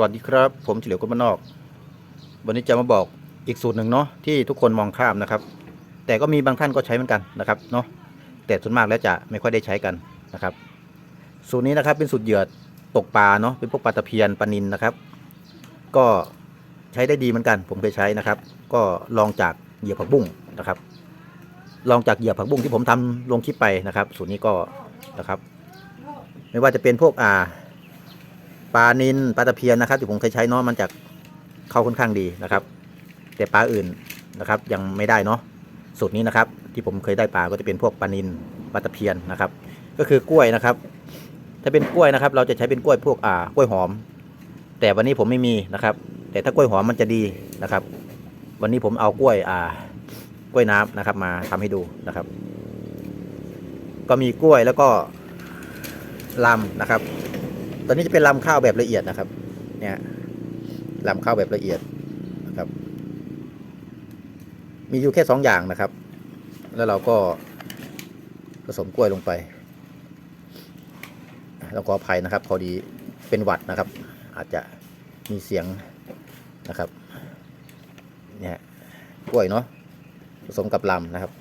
วัสดีครับ ผมเฉลียวคนบ้านนอก วันนี้จะมาบอกอีกสูตรหนึ่งเนาะที่ทุกคนมองข้ามนะครับ แต่ก็มีบางท่านก็ใช้เหมือนกันนะครับเนาะแต่ส่วนมากแล้วจะไม่ค่อยได้ใช้กันนะครับ สูตรนี้นะครับเป็นสูตรเหยื่อตกปลาเนาะเป็นพวกปลาตะเพียนปลานินนะครับ ก็ใช้ได้ดีเหมือนกัน ผมเคยใช้นะครับ ก็ลองจากเหยื่อผักบุ้งนะครับ ลองจากเหยื่อผักบุ้งที่ผมทำลงคลิปไปนะครับ สูตรนี้ก็นะครับ ไม่ว่าจะเป็นพวกอ่า ปลานินปลาตะเพียนนะครับที่ผมเคยใช้เนาะมันจะเข้าค่อนข้างดีนะครับ แต่ปลาอื่นนะครับ ยังไม่ได้เนาะสูตรนี้นะครับ ที่ผมเคยได้ปลาก็จะเป็นพวกปลานินปลาตะเพียนนะครับ ก็คือกล้วยนะครับ ถ้าเป็นกล้วยนะครับ เราจะใช้เป็นกล้วยพวกอ่ากล้วยหอม แต่วันนี้ผมไม่มีนะครับ แต่ถ้ากล้วยหอมมันจะดีนะครับ วันนี้ผมเอากล้วยอ่ากล้วยน้ำนะครับ มาทำให้ดูนะครับ ก็มีกล้วยแล้วก็ลำนะครับ ตอนนี้จะเป็นลำข้าวแบบละเอียดนะครับ เนี่ยลำข้าวแบบละเอียดนะครับ มีอยู่แค่สองอย่างนะครับ แล้วเราก็ผสมกล้วยลงไปต้องขออภัยนะครับ พอดีเป็นหวัดนะครับ อาจจะมีเสียงนะครับ เนี่ยกล้วยเนาะผสมกับลำนะครับ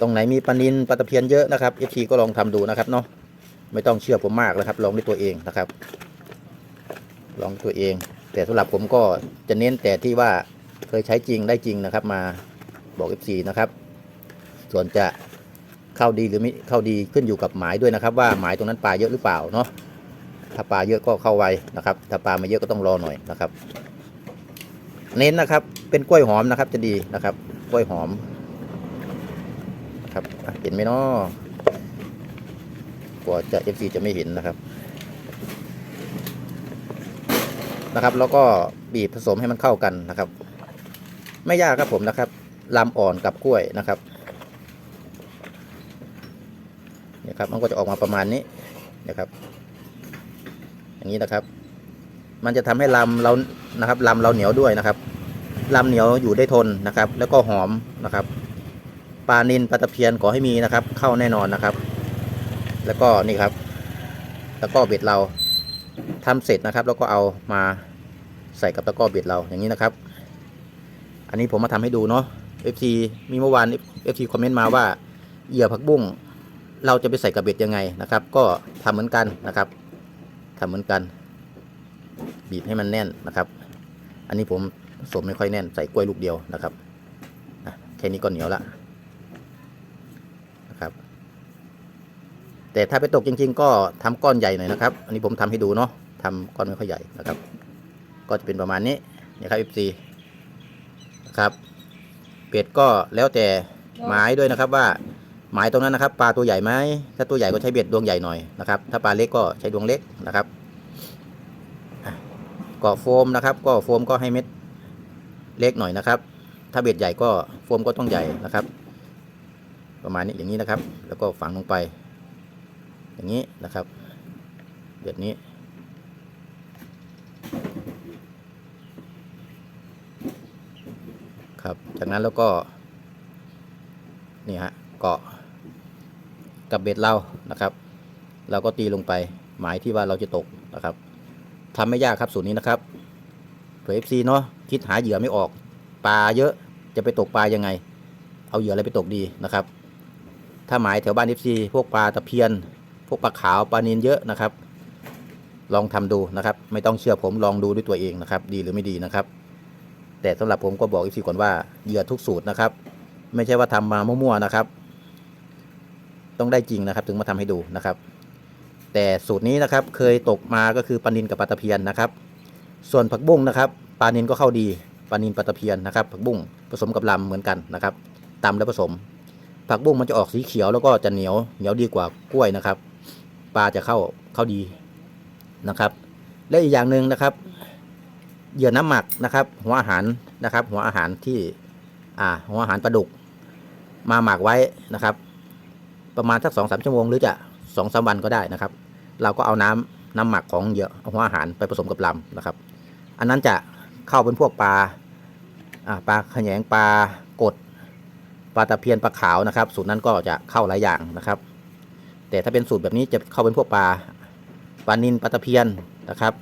ตรงไหนมีปลานินปลาตะเพียนเยอะนะครับเอฟซีก็ลองทำดูนะครับเนาะไม่ต้องเชื่อผมมากนะครับ ลองด้วยตัวเองนะครับ ลองตัวเอง แต่สำหรับผมก็จะเน้นแต่ที่ว่าเคยใช้จริงได้จริงนะครับ มาบอกเอฟซีนะครับ ส่วนจะเข้าดีหรือไม่เข้าดีขึ้นอยู่กับหมายด้วยนะครับ ว่าหมายตรงนั้นปลาเยอะหรือเปล่าเนาะถ้าปลาเยอะก็เข้าไวนะครับ ถ้าปลาไม่เยอะก็ต้องรอหน่อยนะครับ เน้นนะครับเป็นกล้วยหอมนะครับจะดีนะครับ กล้วยหอม ครับเห็นไหมเนาะกว่าจะ FC จะไม่เห็นนะครับ นะครับ แล้วก็บีบผสมให้มันเข้ากันนะครับ ไม่ยากครับผมนะครับลำอ่อนกับกล้วยนะครับนี่ครับมันก็จะออกมาประมาณนี้นะครับ อย่างนี้นะครับ มันจะทำให้ลำเรานะครับลำเราเหนียวด้วยนะครับลำเหนียวอยู่ได้ทนนะครับ แล้วก็หอมนะครับ ปลานินปลาตะเพียนขอให้มีนะครับ เข้าแน่นอนนะครับ แล้วก็นี่ครับตะกร้อเบ็ดเราทำเสร็จนะครับ แล้วก็เอามาใส่กับตะก้อเบ็ดเราอย่างนี้นะครับ อันนี้ผมมาทำให้ดูเนาะ FC มีเมื่อวาน FC คอมเมนต์มาว่าเหยื่อผักบุ้งเราจะไปใส่กับเบ็ดยังไงนะครับ ก็ทำเหมือนกันนะครับทำเหมือนกัน บีบให้มันแน่นนะครับ อันนี้ผมสมไม่ค่อยแน่นใส่กล้วยลูกเดียวนะครับแค่นี้ก็เหนียวละ นะครับ แต่ถ้าไปตกจริง ๆ ก็ทำก้อนใหญ่หน่อยนะครับ อันนี้ผมทำให้ดูเนาะทำก้อนไม่ค่อยใหญ่นะครับ ก็จะเป็นประมาณนี้นะครับ FC นะครับ เป็ดก็แล้วแต่หมายด้วยนะครับว่าหมายตรงนั้นนะครับ ปลาตัวใหญ่ไหมถ้าตัวใหญ่ก็ใช้เบ็ดดวงใหญ่หน่อยนะครับ ถ้าปลาเล็กก็ใช้ดวงเล็กนะครับอะก็โฟมนะครับ ก็โฟมก็ให้เม็ดเล็กหน่อยนะครับ ถ้าเบ็ดใหญ่ก็โฟมก็ต้องใหญ่นะครับ ประมาณนี้อย่างนี้นะครับ แล้วก็ฝังลงไป อย่างนี้นะครับ แบบนี้ ครับ จากนั้นแล้วก็ นี่ฮะ เกาะกับเบ็ดเรานะครับ เราก็ตีลงไป หมายที่ว่าเราจะตกนะครับทำไม่ยากครับสูตรนี้นะครับเผื่อ FC เนาะคิดหาเหยื่อไม่ออกปลาเยอะจะไปตกปลายังไง เอาเหยื่ออะไรไปตกดีนะครับ ถ้าหมายแถวบ้าน FC พวกปลาตะเพียน พวกปลาขาวปลานินเยอะนะครับ ลองทำดูนะครับ ไม่ต้องเชื่อผมลองดูด้วยตัวเองนะครับ ดีหรือไม่ดีนะครับ แต่สำหรับผมก็บอก FC ก่อนว่าเหยื่อทุกสูตรนะครับ ไม่ใช่ว่าทำมามั่วๆนะครับ ต้องได้จริงนะครับ ถึงมาทำให้ดูนะครับ แต่สูตรนี้นะครับ เคยตกมาก็คือปลานินกับปลาตะเพียนนะครับ ส่วนผักบุ้งนะครับปลานินก็เข้าดีปลานินปลาตะเพียนนะครับ ผักบุ้งผสมกับลำเหมือนกันนะครับตำแล้วผสม ผักบุ้งมันจะออกสีเขียวแล้วก็จะเหนียวเหนียวดีกว่ากล้วยนะครับ ปลาจะเข้าเข้าดีนะครับ และอีกอย่างหนึ่งนะครับ เหยื่อน้ำหมักนะครับ หัวอาหารนะครับ หัวอาหารที่อ่าหัวอาหารปลาดุก มาหมักไว้นะครับ ประมาณสักสองสามชั่วโมงหรือจะสองสามวันก็ได้นะครับ เราก็เอาน้ำน้ำหมักของเหยื่อหัวอาหารไปผสมกับลำนะครับ อันนั้นจะเข้าเป็นพวกปลาอ่าปลาขยงปลากดปลาตะเพียนปลาขาวนะครับ สูตรนั้นก็จะเข้าหลายอย่างนะครับ แต่ถ้าเป็นสูตรแบบนี้จะเข้าเป็นพวกปลาปลานินปลาตะเพียนนะครับ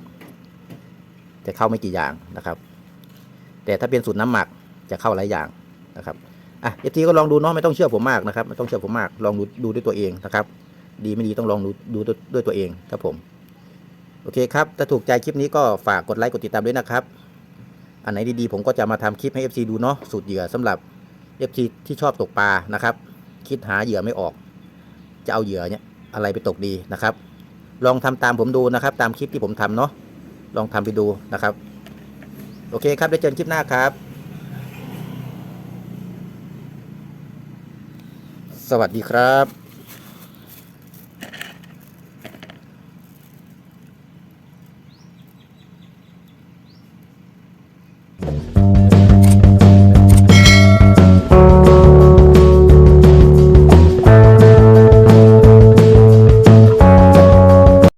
จะเข้าไม่กี่อย่างนะครับ แต่ถ้าเป็นสูตรน้ำหมักจะเข้าหลายอย่างนะครับอะเอฟทีก็ลองดูเนาะไม่ต้องเชื่อผมมากนะครับไม่ต้องเชื่อผมมากลองดูดูด้วยตัวเองนะครับ ดีไม่ดีต้องลองดูดูด้วยตัวเองครับผมโอเคครับ ถ้าถูกใจคลิปนี้ก็ฝากกดไลค์กดติดตามด้วยนะครับ อันไหนดีๆ ผมก็จะมาทำคลิปให้ FC ดูเนาะสูตรเหยื่อสำหรับ FC ที่ชอบตกปลานะครับ คิดหาเหยื่อไม่ออก จะเอาเหยื่อเนี่ยอะไรไปตกดีนะครับ ลองทำตามผมดูนะครับ ตามคลิปที่ผมทำเนาะลองทำไปดูนะครับ โอเคครับได้เจอกันคลิปหน้าครับ สวัสดีครับ